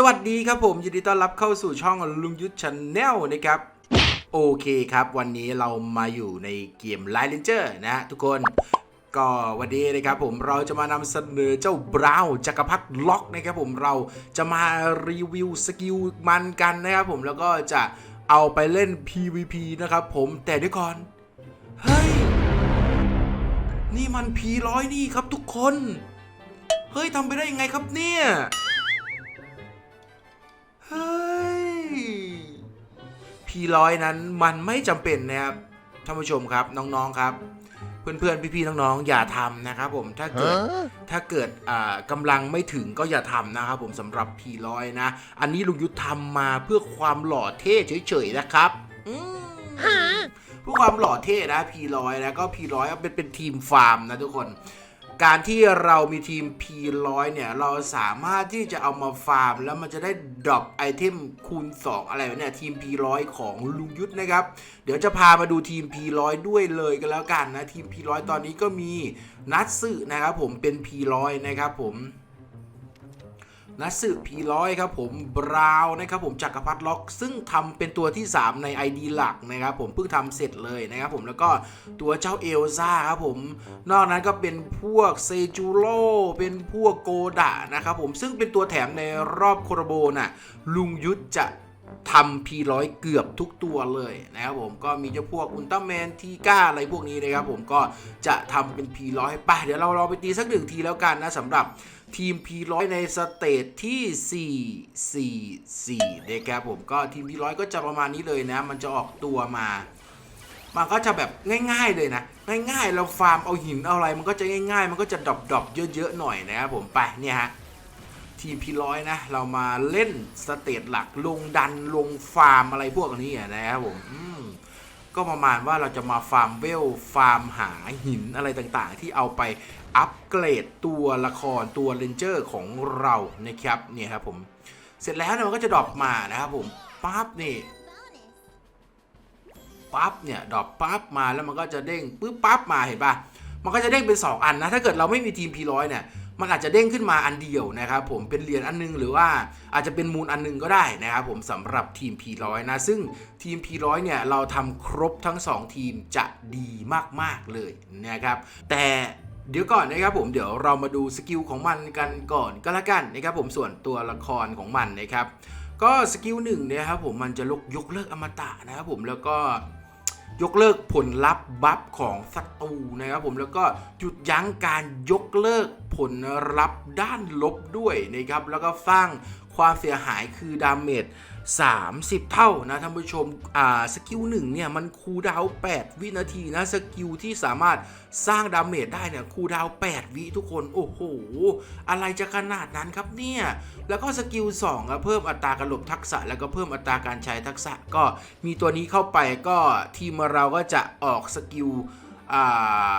สวัสดีครับผมยินดีต้อนรับเข้าสู่ช่องลุงยุทธชาแนลนะครับ โอเคครับ วันนี้เรามาอยู่ในเกม l i ์เ a นเจอร์นะทุกคนก็วันนี้นะครับผมเราจะมานำเสนอเจ้าบราวน์จักรพรรดิล็อกนะครับผมเราจะมารีวิวสกิลมันกันนะครับผมแล้วก็จะเอาไปเล่น PVP นะครับผมแต่เดี๋ยวก่อน เฮ้ย นี่มัน P100 นี่ครับทุกคน เฮ้ยทำไปได้ยังไงครับเนี่ย P100 นั้นมันไม่จำเป็นนะครับท่านผู้ชมครับน้องๆครับ เพื่อนๆพี่ๆน้องๆอย่าทำนะครับผมถ้าเกิดถ้าเกิดอ่ากำลังไม่ถึงก็อย่าทำนะครับผมสำหรับ P100 นะ อันนี้ลุงยุทธทำมาเพื่อความหล่อเท่เฉยๆนะครับอืมเพื่อความหล่อเท่นะ P100 นะก็ P100 เป็นเป็นทีมฟาร์มนะทุกคน การที่เรามีทีม P100 เนี่ยเราสามารถที่จะเอามาฟาร์ม แล้วมันจะได้ดรอปไอเทมคูณ 2 อะไรเนี่ยทีม P100 ของลุงยุทธนะครับ เดี๋ยวจะพามาดูทีม P100 ด้วยเลยกันแล้วกันนะ ทีม P100 ตอนนี้ก็มีนัทสึนะครับผมเป็น P100 นะครับผม นัสึ P100 ครับผมบราวนะครับผมจักรพรรดิล็อก ซึ่งทำเป็นตัวที่ 3 ใน ID หลักนะครับผมเพิ่งทำเสร็จเลยนะครับผมแล้วก็ตัวเจ้าเอลซ่าครับผมนอกนั้นก็เป็นพวกเซจูโร่เป็นพวกโกดะนะครับผมซึ่งเป็นตัวแถมในรอบโครโบน่ะลุงยุทธจะทำ P100 เกือบทุกตัวเลยนะครับผมก็มีเจ้าพวกอุลตร้าแมนทีก้าอะไรพวกนี้นะครับผมก็จะทำเป็น P100 ไปเดี๋ยวเราลองไปตีสักหนึ่งทีแล้วกันนะสำหรับ ทีม P100 ในสเตจที่ 444นะครับผมก็ทีม P100 ก็จะประมาณนี้เลยนะ มันจะออกตัวมา มันก็จะแบบง่าย ๆเลยนะ ง่ายๆ เราฟาร์มเอาหินเอาอะไร มันก็จะง่าย ๆ มันก็จะดรอปๆเยอะๆหน่อยนะครับผมไปเนี่ยฮะทีม P100 นะ เรามาเล่นสเตจหลักลงดันลงฟาร์มอะไรพวกนี้นะครับผมอืมก็ประมาณว่าเราจะมาฟาร์มเวลฟาร์มหาหินอะไรต่างๆ ที่เอาไป อัปเกรดตัวละครตัวเรนเจอร์ของเรานะครับเนี่ยครับผมเสร็จแล้วเนี่ยมันก็จะดรอปมานะครับผมปั๊บนี่ปั๊บเนี่ยดรอปปั๊บมาแล้วมันก็จะเด้งปึ๊บปั๊บมาเห็นปะมันก็จะเด้งเป็น 2 อันนะ ถ้าเกิดเราไม่มีทีม P100 เนี่ยมันอาจจะเด้งขึ้นมาอันเดียวนะครับผมเป็นเหรียญอันนึงหรือว่าอาจจะเป็นมูลอันนึงก็ได้นะครับผมสำหรับทีม P100 นะ ซึ่งทีม P100 เนี่ยเราทำครบทั้ง 2 ทีมจะดีมากๆเลยนะครับ แต่ เดี๋ยวก่อนนะครับผมเดี๋ยวเรามาดูสกิลของมันกันก่อนก็แล้วกันนะครับผมส่วนตัวละครของมันนะครับ ก็สกิลหนึ่งเนี่ยครับผมมันจะลกยกเลิกอมตะนะครับผมแล้วก็ยกเลิกผลลัพธ์บัฟของศัตรูนะครับผมแล้วก็หยุดยั้งการยกเลิกผลลัพธ์ด้านลบด้วยนะครับแล้วก็สร้างความเสียหายคือดาเมจ 30 เท่านะท่านผู้ชม อ่า สกิลหนึ่งเนี่ย มันคูดาว8วินาทีนะ สกิลที่สามารถสร้างดาเมจได้เนี่ย คูดาว8วิทุกคน โอ้โห อะไรจะขนาดนั้นครับเนี่ย แล้วก็สกิล2ครับเพิ่มอัตราการหลบทักษะ แล้วก็เพิ่มอัตราการใช้ทักษะ ก็มีตัวนี้เข้าไปก็ทีมเราก็จะออกสกิล อ่า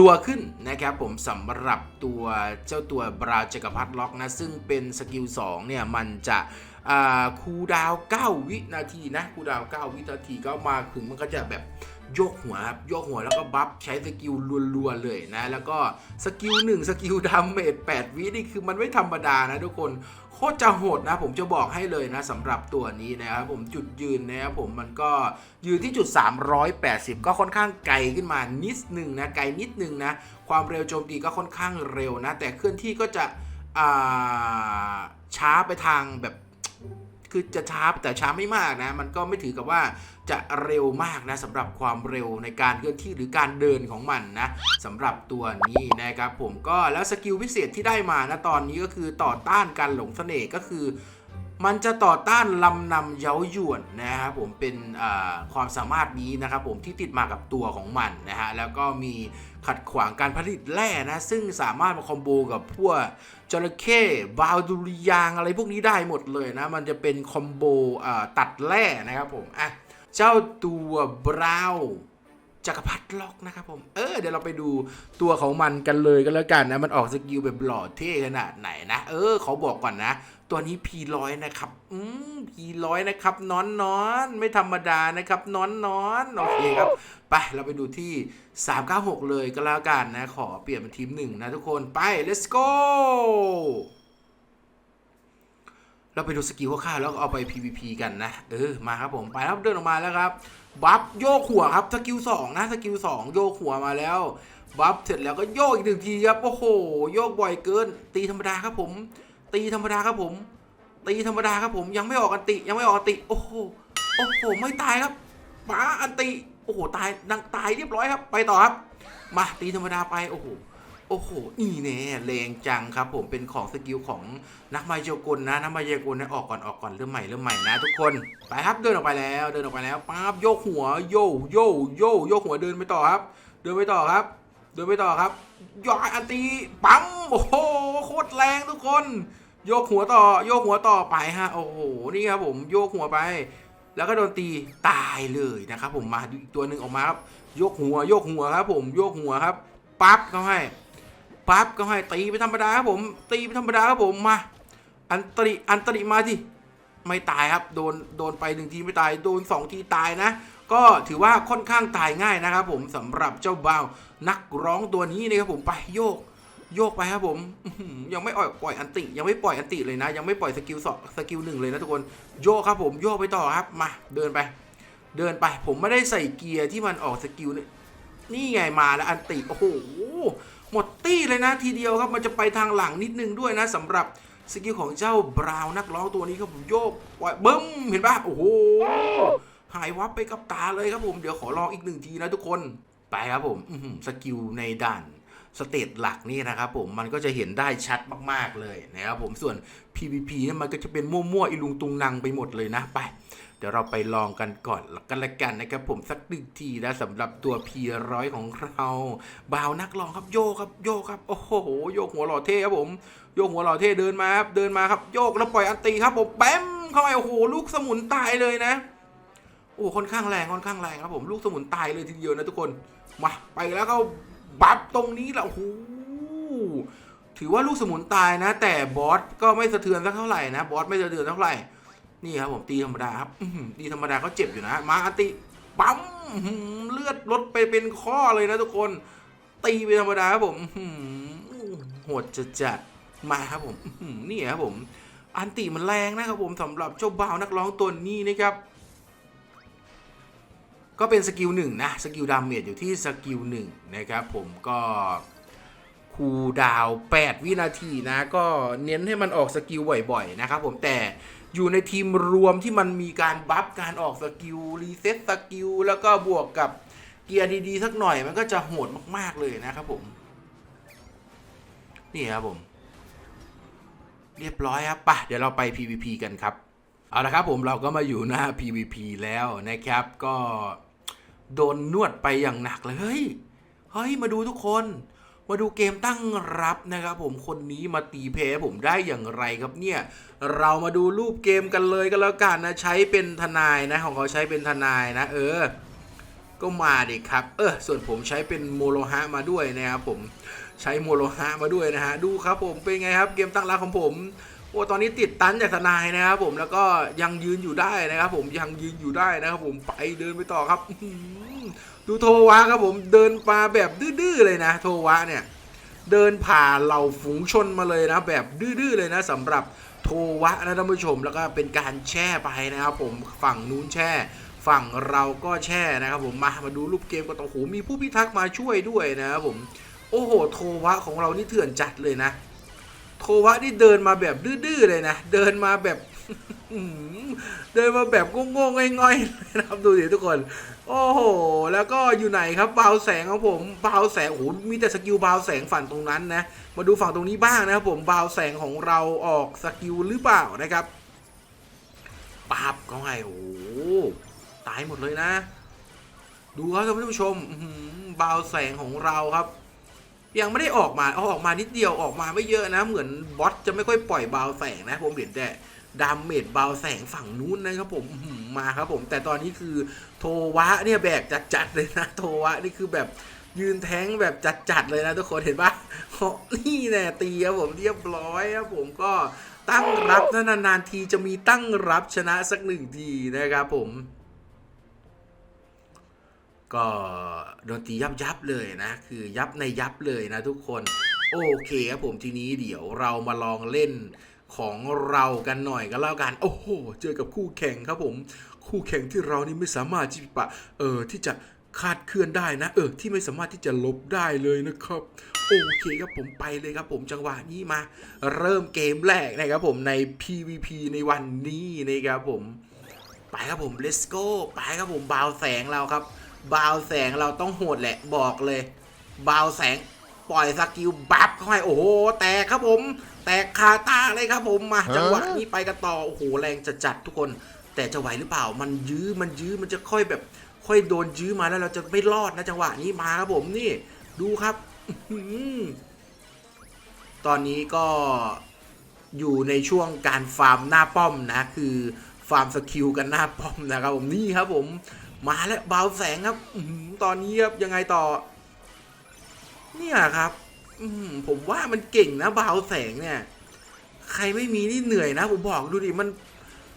รัวๆขึ้นนะครับผมสำหรับตัวเจ้าตัวบราจักรพรรดิล็อกนะ ซึ่งเป็นสกิล2เนี่ย มันจะคูดาว 9 วินาทีนะคูดาว 9 วินาทีก็มาถึงมันก็จะแบบโยกหัวครับโยกหัวแล้วก็บัฟใช้สกิลรัวๆเลยนะ แล้วก็สกิล1สกิลดาเมจ8วินี่คือมันไม่ธรรมดานะทุกคน โคตรจะโหดนะผมจะบอกให้เลยนะสำหรับตัวนี้นะครับผมจุดยืนนะครับผมมันก็ยืนที่จุด 380 ก็ค่อนข้างไกลขึ้นมานิดหนึ่งนะไกลนิดหนึ่งนะความเร็วโจมตีก็ค่อนข้างเร็วนะ แต่เคลื่อนที่ก็จะช้าไปทางแบบ คือจะช้าแต่ช้าไม่มากนะ มันก็ไม่ถือกับว่าจะเร็วมากนะสำหรับความเร็วในการเคลื่อนที่หรือการเดินของมันนะสำหรับตัวนี้นะครับผมก็แล้วสกิลพิเศษที่ได้มานะตอนนี้ก็คือต่อต้านการหลงเสน่ห์ก็คือมันจะต่อต้านลำนำเย้ายวนนะครับผมเป็นความสามารถนี้นะครับผมที่ติดมากับตัวของมันนะฮะแล้วก็มี ขัดขวางการผลิตแร่นะ ซึ่งสามารถมาคอมโบกับพวกจระเข้บาวดุริยางอะไรพวกนี้ได้หมดเลยนะ มันจะเป็นคอมโบตัดแร่นะครับผมอะเจ้าตัวบราวน์จักรพรรดิล็อกนะครับผมเออเดี๋ยวเราไปดูตัวของมันกันเลยกันแล้วกันนะ มันออกสกิลแบบหล่อเท่ขนาดไหนนะ เออเขาบอกก่อนนะ ตัวนี้ P100 นะครับ อืม P100 นะครับนอนนอนไม่ธรรมดานะครับนอนนอนโอเคครับ ไปเราไปดูที่ 396 เลยก็แล้วกันนะ ขอเปลี่ยนเป็นทีมหนึ่งนะทุกคนไป let's go เราไปดูสกิลคร่าวแล้วก็เอาไป PVP กันนะ เออ มาครับผมไปครับเดินออกมาแล้วครับ บัฟโยกหัวครับสกิลสองนะสกิลสองโยกหัวมาแล้ว บัฟเสร็จแล้วก็โยกอีกหนึ่งทีครับ โอ้โห โยกบ่อยเกิน ตีธรรมดาครับผม ตีธรรมดาครับผม ตีธรรมดาครับผมยังไม่ออกอันติยังไม่ออกอันติโอ้โหโอ้โหไม่ตายครับป้าอันติโอ้โหตายดังตายเรียบร้อยครับ ไปต่อครับ มาตีธรรมดาไปโอ้โหโอ้โหนี่แน่แรงจังครับ ผมเป็นของสกิลของนักมายากลนะนักมายากลนะออกก่อนออกก่อนเริ่มใหม่เริ่มใหม่นะ ทุกคนไปครับเดินออกไปแล้วเดินออกไปแล้วป๊าบโยกหัวโยโยโยโยกหัวเดินไปต่อครับ เดินไปต่อครับ เดินไปต่อครับยอดอันตีปั๊มโอ้โหโคตรแรงทุกคน โยกหัวต่อโยกหัวต่อไปฮะโอ้โหนี่ครับผมโยกหัวไป แล้วก็โดนตีตายเลยนะครับ ผมมาอีกตัวหนึ่งออกมาครับโยกหัวโยกหัวครับ ผมโยกหัวครับปั๊บเขาให้ปั๊บก็ให้ตีไปธรรมดาครับผมตีไปธรรมดาครับผมมา อันตริอันตริมาที่ไม่ตายครับโดนโดนไปหนึ่งทีไม่ตายโดนสองทีตายนะ ก็ถือว่าค่อนข้างตายง่ายนะครับ ผมสำหรับเจ้าบ่าวนักร้องตัวนี้นะครับผมไปโยก โยกไปครับผมยังไม่ออยปล่อยอันติ ยังไม่ปล่อยอันติเลยนะ ยังไม่ปล่อยสกิลสองสกิลหนึ่งเลยนะทุกคนโยกครับผมโยกไปต่อครับมาเดินไป เดินไป ผมไม่ได้ใส่เกียร์ที่มันออกสกิลเนี่ยนี่ไงมาแล้วอันติโอ้โหหมดตี้เลยนะทีเดียวครับมันจะไปทางหลังนิดนึงด้วยนะสำหรับสกิลของเจ้าบราวนักร้องตัวนี้ครับผมโยกปล่อยบึ้มเห็นปะโอ้โหหายวับไปกับตาเลยครับผมเดี๋ยวขอลองอีกหนึ่งทีนะทุกคนไปครับผมสกิลในด่าน สเตจหลักนี่นะครับผมมันก็จะเห็นได้ชัดมากๆเลยนะครับผมส่วน PVP เนี่ยมันก็จะเป็นมั่วๆอีลุงตุงนางไปหมดเลยนะไปเดี๋ยวเราไปลองกันก่อนกันละกันนะครับผมสักหนึ่งทีนะสำหรับตัว P100 ของเราบ่าวนักลองครับโยกครับโยกครับโอ้โหโยกหัวหล่อเท่ครับผมโยกหัวหล่อเท่เดินมาครับเดินมาครับโยกแล้วปล่อยอันตีครับผมแป๊มเข้าไปโอ้โหลูกสมุนตายเลยนะโอ้ค่อนข้างแรงค่อนข้างแรงครับผมลูกสมุนตายเลยทีเดียวนะทุกคนมาไปแล้วก็ บัฟตรงนี้แหละโอ้โหถือว่าลูกสมุนตายนะ แต่บอสก็ไม่สะเทือนสักเท่าไหร่นะบอสไม่สะเทือนเท่าไหร่นี่ครับผมตีธรรมดาครับตีธรรมดาก็เจ็บอยู่นะ มาอันติปั๊มเลือดลดไปเป็นข้อเลยนะทุกคน ตีไปธรรมดาครับผมอื้อหือโหดจะจัดมาครับผมนี่ครับผม อันติมันแรงนะครับผมสำหรับเจ้าบ่าวนักร้องตัวนี้นะครับ ก็เป็นสกิลหนึ่งนะ สกิลดาเมจอยู่ที่สกิลหนึ่งนะครับผมก็คูดาว 8 วินาทีนะก็เน้นให้มันออกสกิลบ่อยๆนะครับผมแต่อยู่ในทีมรวมที่มันมีการบัฟการออกสกิลรีเซ็ตสกิลแล้วก็บวกกับเกียร์ดีๆสักหน่อยมันก็จะโหดมากๆเลยนะครับผม นี่ครับผม เรียบร้อยครับปะเดี๋ยวเราไป PVP กันครับ เอาละครับผมเราก็มาอยู่หน้า PVP แล้วนะครับก็ โดนนวดไปอย่างหนักเลยเฮ้ยเฮ้ยมาดูทุกคน มาดูเกมตั้งรับนะครับผมคนนี้มาตีเพย์ผมได้อย่างไรครับเนี่ย เรามาดูรูปเกมกันเลยก็แล้วกันนะใช้เป็นทนายนะของเขาใช้เป็นทนายนะ เออ ก็มาดิครับเออส่วนผมใช้เป็นโมโลฮะมาด้วยนะครับผมใช้โมโลฮะมาด้วยนะฮะดูครับผมเป็นไงครับเกมตั้งรับของผม โอ้ตอนนี้ติดตันจากทนายนะครับผมแล้วก็ยังยืนอยู่ได้นะครับ ผมยังยืนอยู่ได้นะครับ ผมไปเดินไปต่อครับดูโทวะครับผมเดินมาแบบดื้อๆเลยนะ โทวะเนี่ย เดินผ่าเหล่าฝูงชนมาเลยนะ แบบดื้อๆเลยนะสำหรับโทวะนะท่านผู้ชมแล้วก็เป็นการแช่ไปนะครับ ผมฝั่งนู้นแช่ฝั่งเราก็แช่นะครับ ผมมามาดูรูปเกมกันต่อโอ้โหมีผู้พิทักษ์มาช่วยด้วยนะครับผม โอ้โห โทวะของเรานี่เถื่อนจัดเลยนะ โทวะนี่เดินมาแบบดื้อๆเลยนะ เดินมาแบบเดินมาแบบโง่ๆง่อยๆนะครับดูสิทุกคน โอ้โห แล้วก็อยู่ไหนครับบาวแสงของผมบาวแสงโอ้โหมีแต่สกิลบาวแสงฝั่งตรงนั้นนะ มาดูฝั่งตรงนี้บ้างนะครับผมบาวแสงของเราออกสกิลหรือเปล่านะครับปับก็ไงโอ้โหตายหมดเลยนะ ดูครับท่านผู้ชมอื้อหือบาวแสงของเราครับ ยังไม่ได้ออกมาเอาออกมานิดเดียวออกมาไม่เยอะนะ เหมือนบอสจะไม่ค่อยปล่อยบาวแสงนะผมเห็นแต่ดามเมจบาแสงฝั่งนู้นนะครับผมมาครับผม แต่ตอนนี้คือโทวะเนี่ยแบกจัดๆเลยนะโทวะนี่คือแบบยืนแทงแบบจัดๆเลยนะทุกคนเห็นปะโอ้นี่แน่ตีครับผมเรียบร้อยครับผมก็ตั้งรับนานๆทีจะมีตั้งรับชนะสักหนึ่งทีนะครับผม ก็โดนตียับยับๆเลยนะ คือยับในยับเลยนะทุกคน โอเคครับผมทีนี้เดี๋ยวเรามาลองเล่นของเรากันหน่อยก็แล้วกัน โอ้โห เจอกับคู่แข่งครับผม คู่แข่งที่เรานี่ไม่สามารถที่ปะเออที่จะคาดเคลื่อนได้นะ เออ ที่ไม่สามารถที่จะลบได้เลยนะครับ โอเคครับผมไปเลยครับผมจังหวะนี้มา เริ่มเกมแรกนะครับผมใน PVP ในวันนี้นะครับผม ไปครับผม let's go ไปครับผมบาวแสงเราครับ บาวแสงเราต้องโหดแหละบอกเลย บาวแสงปล่อยสกิลบัฟเข้าให้โอ้โห แตกครับผม แตกคาตาเลยครับผมมาจังหวะนี้ไปกันต่อโอ้โหแรงจะจัดทุกคน แต่จะไหวหรือเปล่า มันยื้อมันยื้อมันจะค่อยแบบ ค่อยโดนยื้อมาแล้วเราจะไม่รอดนะจังหวะนี้มาครับผมนี่ ดูครับตอนนี้ก็อยู่ในช่วงการฟาร์มหน้าป้อมนะ คือฟาร์มสกิลกันหน้าป้อมนะครับผมนี่ครับผม มาแล้วเบาแสงครับตอนนี้ครับยังไงต่อ เนี่ยครับผมว่ามันเก่งนะเบาแสงเนี่ย ใครไม่มีนี่เหนื่อยนะ ผมบอกดูดิมัน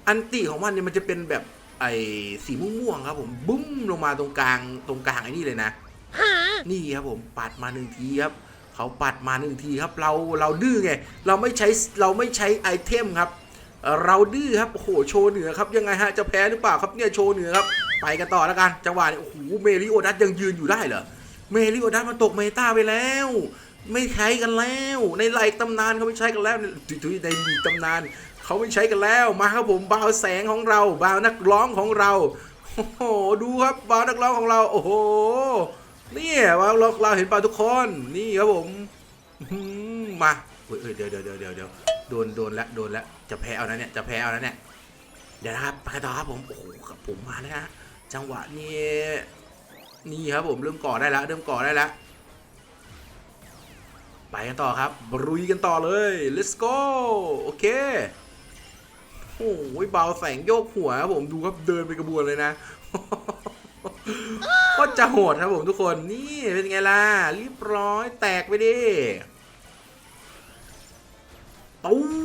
อันติของมันเนี่ยมันจะเป็นแบบไอ้สีม่วงๆครับ ผมบุ้มลงมาตรงกลางตรงกลางไอ้นี่เลยนะนี่ครับผมปัดมาหนึ่งทีครับเขาปัดมาหนึ่งทีครับ เราเราดื้อไงเราไม่ใช้เราไม่ใช้ไอเทมครับเอ่อเราดื้อครับโอ้โหโชว์เหนือครับยังไงฮะจะแพ้หรือเปล่าครับเนี่ยโชว์เหนือครับ ไปกันต่อแล้วกันจังหวะนี้โอ้โหเมริโอดัสยังยืนอยู่ได้เหรอเมริโอดัสมันตกเมตาไปแล้ว ไม่ใช้กันแล้ว ในไลน์ตำนานเขาไม่ใช้กันแล้วถุยๆในลีตำนานเขาไม่ใช้กันแล้วมาครับผมบาวแสงของเราบาวนักร้องของเราโอ้โหดูครับบาวนักร้องของเรา โอ้โหเนี่ยว่าเราเราเห็นเปล่าทุกคนนี่ครับผมมาเฮ้ยเดี๋ยวเดี๋ยวเดี๋ยวเดี๋ยวเดี๋ยวโดนโดนแล้วโดนแล้วจะแพ้เอานะเนี่ยจะแพ้เอานะเนี่ยเดี๋ยวนะครับไปต่อครับผมโอ้โหครับผมมาแล้วนะ จังหวะนี้ นี่ครับผมเริ่มก่อได้แล้ว เริ่มก่อได้แล้ว ไปกันต่อครับรุยกันต่อเลย let's go โอเคโอ้โหเบาแสงโยกหัวครับผมดูครับเดินไปกระบวนเลยนะก็จะโหดครับผมทุกคนนี่เป็นไงล่ะเรียบร้อยแตกไปดิตุ้ม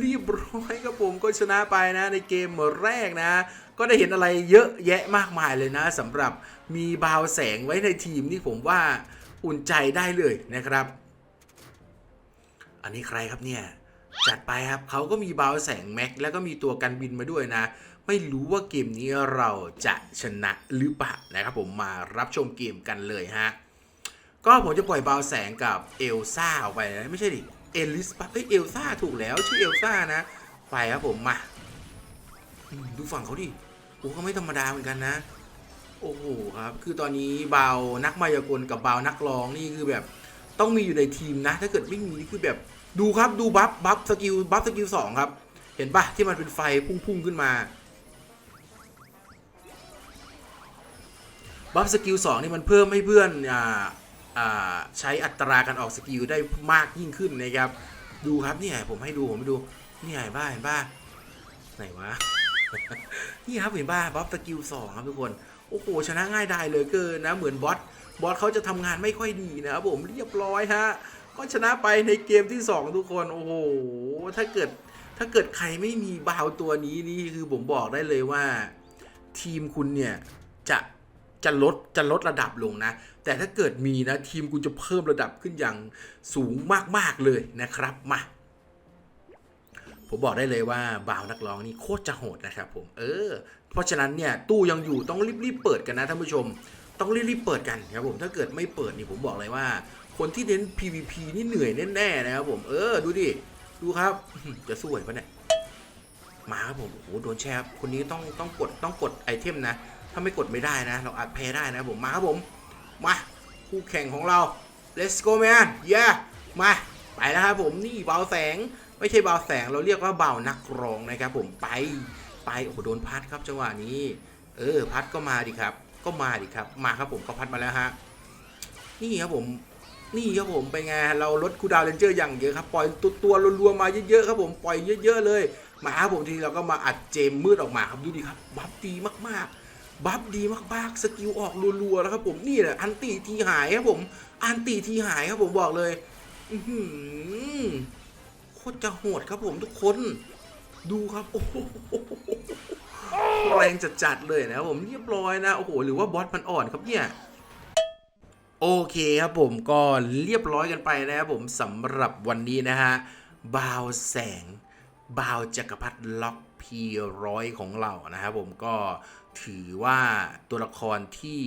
เรียบร้อยครับผมก็ชนะไปนะในเกมแรกนะ ก็ได้เห็นอะไรเยอะแยะมากมายเลยนะสำหรับมีบาวแสงไว้ในทีมนี่ผมว่าอุ่นใจได้เลยนะครับ อันนี้ใครครับเนี่ยจัดไปครับเขาก็มีบาวแสงแม็กแล้วก็มีตัวกันบินมาด้วยนะ ไม่รู้ว่าเกมนี้เราจะชนะหรือเปล่านะครับผมมารับชมเกมกันเลยฮะก็ผมจะปล่อยบาวแสงกับเอลซ่าออกไปนะไม่ใช่ดิ เอลิสปะเอ้ยเอลซ่าถูกแล้วชื่อเอลซ่านะ ไปครับผมมาดูฝั่งเขาดิโอ้เขาไม่ธรรมดาเหมือนกันนะ โอ้โหครับ คือตอนนี้เบานักมายากลกับเบานักร้องนี่คือแบบต้องมีอยู่ในทีมนะ ถ้าเกิดไม่มีนี่คือแบบดูครับดูบัฟบัฟสกิลบัฟสกิลสองครับ เห็นปะที่มันเป็นไฟพุ่งๆขึ้นมาบัฟสกิลสองนี่มันเพิ่มให้เพื่อนอ่าอ่า ใช้อัตราการออกสกิลได้มากยิ่งขึ้นนะครับ ดูครับเนี่ยผมให้ดูผมให้ดูนี่เห็นปะเห็นป่ะไหนวะ นี่ครับเห็นป่ะบัฟสกิลสองครับทุกคน โอ้โหชนะง่ายได้เลยเกินนะ เหมือนบอสบอสเขาจะทำงานไม่ค่อยดีนะครับผมเรียบร้อยฮะก็ชนะไปในเกมที่ 2 ทุกคน โอ้โห ถ้าเกิดถ้าเกิดใครไม่มีบาวตัวนี้นี่คือผมบอกได้เลยว่า ทีมคุณเนี่ยจะ จะลดจะลดระดับลงนะ แต่ถ้าเกิดมีนะทีมคุณจะเพิ่มระดับขึ้นอย่างสูงมากๆเลยนะครับมาผมบอกได้เลยว่าบ่าวนักร้องนี่โคตรจะโหดนะครับผมเออ เพราะฉะนั้นเนี่ยตู้ยังอยู่ต้องรีบๆเปิดกันนะท่านผู้ชม ต้องรีบๆเปิดกันครับผมถ้าเกิดไม่เปิดนี่ผมบอกเลยว่า คนที่เน้น PVP นี่เหนื่อยแน่ๆนะครับผมเออดูดิดูครับจะสู้ไหวปะเนี่ยมาครับผมโอ้โหโดนแช่ครับคนนี้ต้องต้องกดต้องกดไอเทมนะาไม่กดไม่ได้นะ เราอาจแพ้ได้นะผมมาครับผม มาคู่แข่งของเรา let's go man yeah มาไปแล้วครับผมนี่เบาแสง ไม่ใช่เบาแสงเราเรียกว่าเบานักร้องนะครับผมไปไปโอ้โหโดนพัดครับจังหวะนี้ เออพัดก็มาดิครับ ก็มาดิครับ มาครับผมก็พัดมาแล้วฮะนี่ครับผมนี่ครับผมเป็นไงเราลดคูดาวเรนเจอร์อย่างเยอะครับปล่อยตัวตัวรัวๆมาเยอะๆครับผมปล่อยเยอะ ๆ เลยมาครับผมทีเราก็มาอัดเจมมืดออกมาครับดูดิครับบัฟดีมากๆ บัฟดีมากๆ สกิลออกรัวๆแล้วครับผมนี่แหละ อันตีทีหายครับผม อันตีทีหายครับผมบอกเลยอือหือโคตรจะโหดครับผมทุกคน ดูครับ โอ้โหแรงจัดๆเลยนะครับผมเรียบร้อยนะ โอ้โห หรือว่าบอสมันอ่อนครับเนี่ยโอเคครับผมก็เรียบร้อยกันไปนะครับผมสำหรับวันนี้นะฮะบาวแสงบาวจักรพรรดิล็อก ร้อยของเรานะครับผมก็ถือว่าตัวละครที่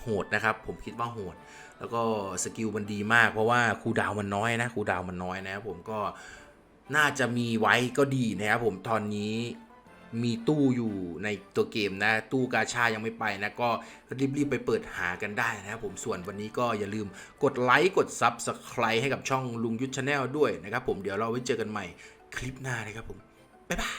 โหดนะครับ ผมคิดว่าโหด แล้วก็สกิลมันดีมากเพราะว่าคูดาวมันน้อยนะคูดาวมันน้อยนะครับผมก็น่าจะมีไว้ก็ดีนะครับผมตอนนี้มีตู้อยู่ในตัวเกมนะ ตู้กาชายังไม่ไปนะ ก็รีบๆไปเปิดหากันได้นะครับผมส่วนวันนี้ก็อย่าลืมกดไลค์ กดซับสไครต์ให้กับช่องลุงยุทธชาแนลด้วยนะครับผมเดี๋ยวเราไว้เจอกันใหม่ คลิปหน้าเลยครับผม บ๊ายบาย